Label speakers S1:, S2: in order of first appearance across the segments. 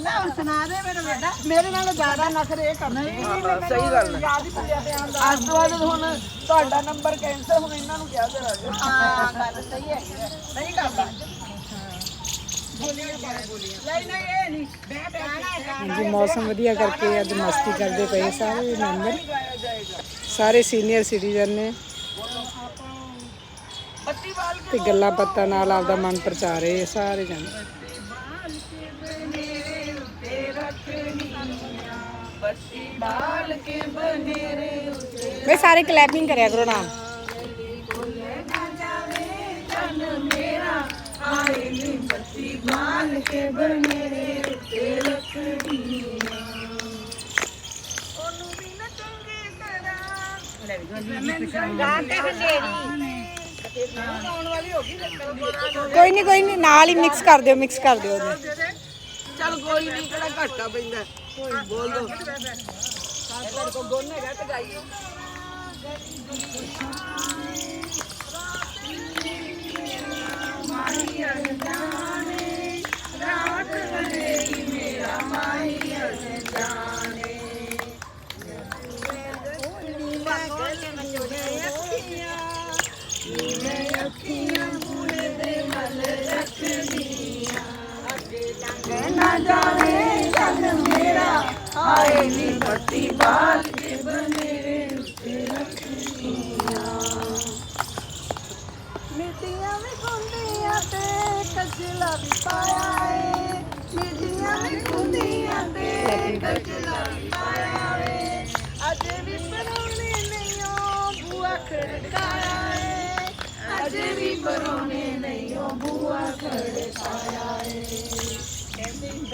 S1: ਲੈ ਹੁਣ ਸੁਣਾ ਦੇ ਮੇਰੇ ਬੇਟਾ। ਮੇਰੇ ਨਾਲ ਜ਼ਿਆਦਾ ਨਖਰੇ ਇਹ ਕਰਦੇ
S2: ਹਾਂ, ਸਹੀ ਗੱਲ ਹੈ।
S1: ਯਾਦ ਹੀ ਭੁੱਲਿਆ ਪਿਆ ਹੁੰਦਾ।
S2: ਅੱਜ ਤੋਂ ਬਾਅਦ ਹੁਣ ਤੁਹਾਡਾ ਨੰਬਰ ਕੈਂਸਲ ਹੁਣ ਇਹਨਾਂ ਨੂੰ ਕਿਹਾ ਜਰਾ
S1: ਹਾਂ ਗੱਲ ਸਹੀ ਹੈ। ਨਹੀਂ ਕਰਦਾ ਨਹੀਂ ਨਹੀਂ ਇਹ ਨਹੀਂ। ਬੈ ਬੈ
S3: ਜੀ ਮੌਸਮ ਵਧੀਆ ਕਰਕੇ ਅੱਜ ਮਸਤੀ ਕਰਦੇ ਪਏ ਸਾਰੇ ਮੈਂਬਰ। ਸਾਰੇ ਸੀਨੀਅਰ ਸਿਟੀਜ਼ਨ ਨੇ।
S2: ਪੱਤੀ ਵਾਲ
S3: ਤੇ ਗੱਲਾਂ ਬਾਤਾਂ ਨਾਲ ਆਪਦਾ ਮਨ ਪਰਚਾ ਰਹੇ ਆ ਸਾਰੇ ਜਣੇ। ਵੇ ਸਾਰੇ ਕਲੈਪਿੰਗ ਕਰਿਆ ਕਰੋ ਨਾਮ। ਕੋਈ ਨਹੀਂ ਕੋਈ ਨਹੀਂ ਨਾਲ ਹੀ ਮਿਕਸ ਕਰ ਦਿਓ ਮਿਕਸ ਕਰ ਦਿਓ ਉਹਦੇ।
S2: ਚੱਲ ਕੋਈ ਨਹੀਂ ਕਿਹੜਾ ਘਾਟਾ ਪੈਂਦਾ? ਕੋਈ ਬੋਲ ਦੋ। ਸਾਡੇ ਕੋਲ ਗੁੰਨ ਹੈਗਾ ਤੇ ਗਾਈਓ
S1: ਮਿੱਟੀਆਂ ਵੀ ਖੁੰਦੀਆਂ ਤੇ ਕਜਲਾ ਵੀ ਪਾਇਆ ਏ। ਮਿੱਟੀਆਂ ਵੀ ਖੁੰਦੀਆਂ ਤੇ ਕਜਲਾ ਵੀ ਪਾਇਆ ਏ। ਅਜੇ ਵੀ ਪਰੋਣੇ ਨਹੀਂ ਓ ਬੂਆ ਖੜਕਾਇਆ ਏ। ਅਜੇ ਵੀ ਪਰੋਣੇ ਨਹੀਂ ਓ ਬੂਆ ਖੜਕਾਇਆ ਏ। ਕਹਿੰਦੀ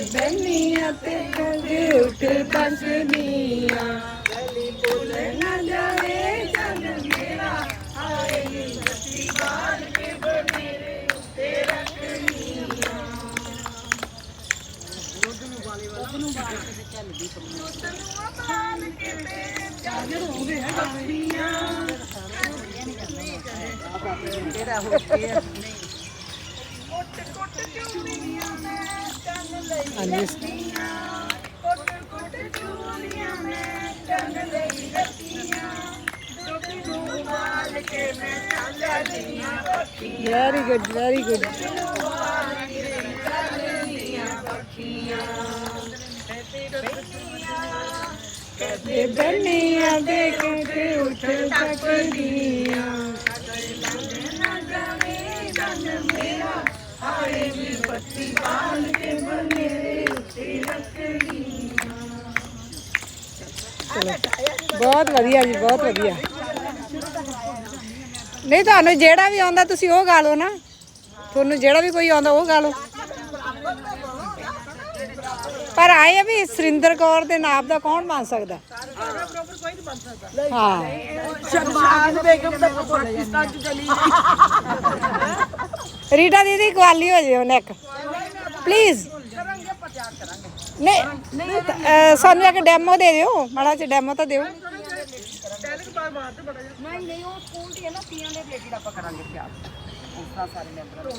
S1: ਦੁਨੀਆ ਤੇ ਕਦੇ ਉੱਠ ਬਸਨੀਆਂ। ਗਲੀ ਬੋਲ ਨਾ ਜਾਵੇ ਜਨ ਮੇਰਾ। ਆਏ ਨੀ ਬਾਲ ਕੇ ਬਨੇਰੇ ਉੱਤੇ ਰੱਖਣੀਆਂ। ਉਹਨੂੰ ਬਾਲ ਕੇ ਚੱਲਦੀ ਉਹਨੂੰ ਬਾਲ ਕੇ ਤੇ ਚੱਲਦੀ ਰੱਖਣੀਆਂ ਤੇਰਾ ਹੋ ਗਿਆ। ਉੱਟ ਪੱਖੀਆਂ
S3: ਵੈਰੀ ਗੁੱਡ ਵੈਰੀ ਗੁੱਡ ਕਦੇ ਬੰਨੀਆਂ ਦੇ ਕੇ ਉੱਠ ਸਕਦੀਆਂ।
S1: ਹਾਏ ਵੀ ਪੱਤੀ ਬਾਲ ਕੇ ਬਨੇਰੇ
S3: ਬਹੁਤ ਵਧੀਆ ਜੀ, ਬਹੁਤ ਵਧੀਆ। ਨਹੀਂ, ਤੁਹਾਨੂੰ ਜਿਹੜਾ ਵੀ ਆਉਂਦਾ, ਤੁਸੀਂ ਉਹ ਗਾ ਲਓ ਨਾ। ਤੁਹਾਨੂੰ ਜਿਹੜਾ ਵੀ ਕੋਈ ਆਉਂਦਾ, ਉਹ ਗਾ ਲਓ। ਪਰ ਆਏ ਆ ਵੀ ਸੁਰਿੰਦਰ ਕੌਰ ਦੇ ਨਾਮ ਦਾ ਕੌਣ ਮੰਨ ਸਕਦਾ? ਹਾਂ।
S2: ਸ਼ਰਮਾਨ ਬੇਗਮ ਦਾ ਪਾਕਿਸਤਾਨ ਚ ਚਲੀ
S3: ਰੀਟਾ ਦੀਦੀ, ਗਵਾਲੀ ਹੋ ਜਿਓ ਨੈਕ ਪਲੀਜ਼ ਨਹੀਂ ਨਹੀਂ ਅਹ, ਸਾਨੂੰ ਇੱਕ ਡੈਮੋ ਦੇ ਦਿਓ ਮਾੜਾ ਜਿਹਾ ਡੈਮੋ ਤਾਂ ਦਿਓ।
S1: ਨਹੀਂ ਨਹੀਂ ਉਹ ਸਕੂਲ ਦੀ ਹੈ ਨਾ ਤੀਆਂ ਦੇ ਰਿਲੇਟਡ ਆਪਾਂ ਕਰਾਂਗੇ ਪਿਆਰ ਉਸ ਤਰ੍ਹਾਂ ਸਾਰੇ ਮੈਂਬਰਾਂ ਨੂੰ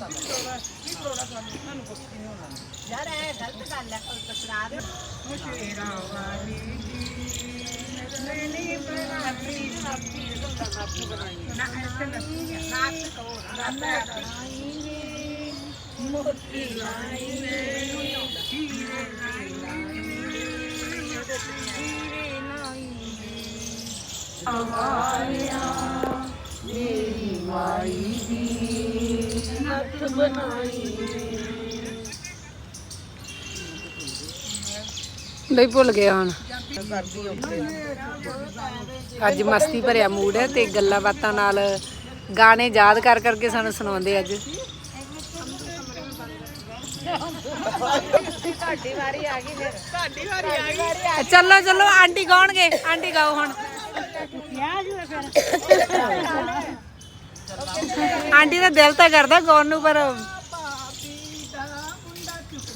S1: ਯਾਰ ਇਹ ਗਲਤ ਗੱਲ ਹੈ ਉਹ ਤਕਰਾਰ ਮੁਸ਼ੇਰਾ ਵਾਲੀ ਮੈਨੇ ਬਣਾ ਪੀ ਸਾਥੀ ਦਾ ਨਾਮ ਬਣਾਈ ਨਾ ਐਸੇ ਨਹੀਂ ਨਾਚ ਕਹੋ ਨਾ ਬਣਾਏਂਗੇ ਮੋਤੀ ਲਾਏਂਗੇ ਹੀਰੇ ਲਾਏਂਗੇ ਹੀਰੇ
S3: ਲਈ ਭੁੱਲ ਗਿਆ ਹੁਣ। ਅੱਜ ਮਸਤੀ ਭਰਿਆ ਮੂਡ ਹੈ ਤੇ ਗੱਲਾਂ ਬਾਤਾਂ ਨਾਲ ਗਾਣੇ ਯਾਦ ਕਰ ਕਰਕੇ ਸਾਨੂੰ ਸੁਣਾਉਂਦੇ ਅੱਜ।
S1: ਤੁਹਾਡੀ ਵਾਰੀ ਆ ਗਈ ਫਿਰ।
S3: ਚੱਲੋ ਚੱਲੋ ਆਂਟੀ ਗਾਉਣਗੇ। ਆਂਟੀ ਗਾਓ ਹੁਣ। ਆਂਟੀ ਦਾ ਦਿਲ ਤਾਂ ਕਰਦਾ ਗਾਉਣ ਨੂੰ ਪਰ
S1: ਪਾਪੀ ਦਾ ਮੁੰਡਾ ਚੁੱਕ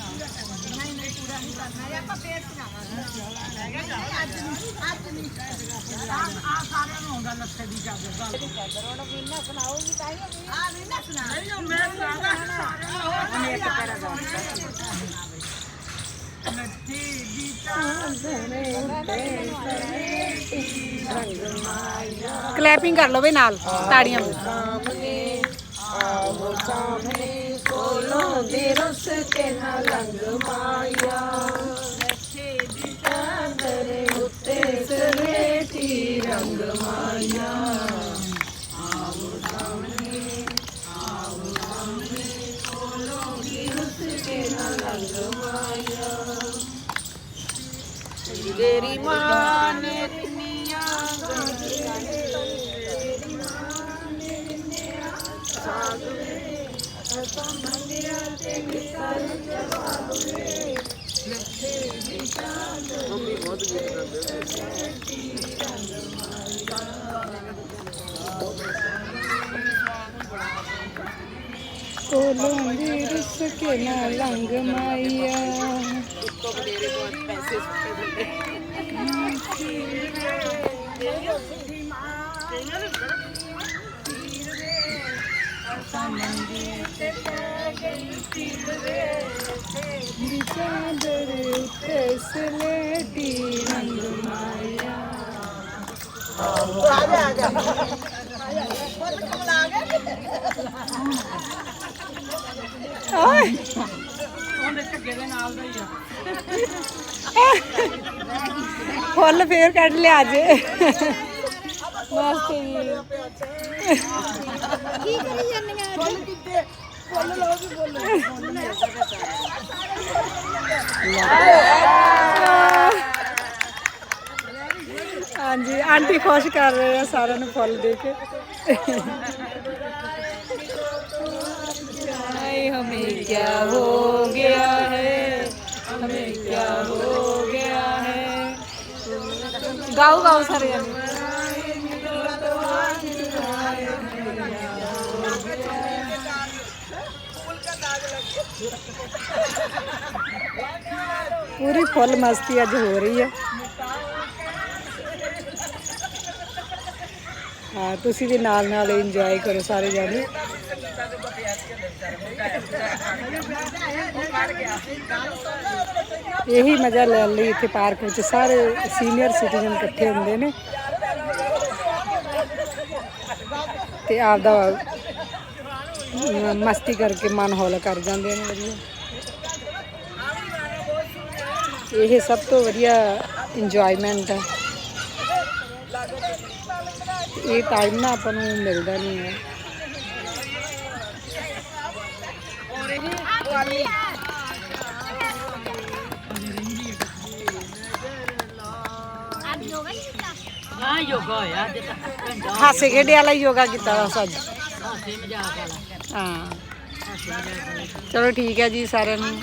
S3: ਕਲੈਪਿੰਗ ਕਰ ਲਓ ਵੀ ਨਾਲ, ਤਾੜੀਆਂ
S2: ਤੇਰੀ ਮਾਂ ਨੇ ਦੁਨੀਆ
S3: ਕੋਲੋਂ ਦੀ ਰਸ ਕੇ ਨਾ ਲੰਗ ਮਾਇਆ Oh, no, I
S2: ਤੋਂ ਬਥੇਰੇ ਤੋਂ ਪੈਸੇ ਸੁੱਟੇ ਦਿੰਦੇ
S3: ਚਾਦਰ ਉੱਤੇ ਸਲੇਟੀ ਰੰਗ ਮਾਇਆ
S1: ਆ ਜਾ ਆ ਜਾ। ਫੁੱਲ ਕਮਲਾ ਆ ਗਿਆ
S3: ਓਏ
S2: ਉਹਦੇ ਝੱਗੇ ਦੇ ਨਾਲ ਦਾ ਹੀ ਆ
S3: ਫੁੱਲ ਫੇਰ ਕੱਢ ਲਿਆ ਅੱਜ। ਮਸਤ ਜੀ। ਕੀ ਕਰੀ ਜਾਂਦੀਆਂ
S1: ਫੁੱਲ ਕਿੱਥੇ? ਫੁੱਲ ਲਓ ਵੀ ਫੁੱਲ।
S3: ਹਾਂਜੀ ਆਂਟੀ ਖੁਸ਼ ਕਰ ਰਹੇ ਆ ਸਾਰਿਆਂ ਨੂੰ ਫੁੱਲ ਦੇ ਕੇ। ਹਾਏ ਹਮੇ ਕੀ ਹੋ ਗਿਆ ਹੈ ਹਮੇ ਕੀ ਹੋ ਗਿਆ ਹੈ ਗਾਓ ਗਾਓ ਸਾਰੇ ਜਾਣੇ ਪੂਰੀ ਫੁੱਲ ਮਸਤੀ ਅੱਜ ਹੋ ਰਹੀ ਹੈ ਹਾਂ ਤੁਸੀਂ ਵੀ ਨਾਲ ਨਾਲ ਇੰਜੋਏ ਕਰੋ ਸਾਰੇ ਜਾਣੇ। ਇਹੀ ਮਜ਼ਾ ਲੈਣ ਲਈ ਇੱਥੇ ਪਾਰਕ ਵਿੱਚ। ਸਾਰੇ ਸੀਨੀਅਰ ਸਿਟੀਜ਼ਨ ਇਕੱਠੇ ਹੁੰਦੇ ਨੇ। ਤੇ ਆਪਦਾ ਮਸਤੀ ਕਰਕੇ ਮਨ ਹੌਲਾ ਕਰ ਜਾਂਦੇ ਨੇ ਵਧੀਆ। ਇਹ ਸਭ ਤੋਂ ਵਧੀਆ ਇੰਜੋਇਮੈਂਟ ਹੈ ਇਹ ਟਾਈਮ ਨਾ ਆਪਾਂ ਨੂੰ ਮਿਲਦਾ ਨਹੀਂ ਹੈ।
S2: ਯੋਗਾ
S3: ਹਾਸੇ ਖੇਡੇ ਵਾਲਾ ਯੋਗਾ ਕੀਤਾ ਵਾ ਅੱਜ ਹਾਂ। ਚਲੋ ਠੀਕ ਹੈ ਜੀ ਸਾਰਿਆਂ ਨੂੰ।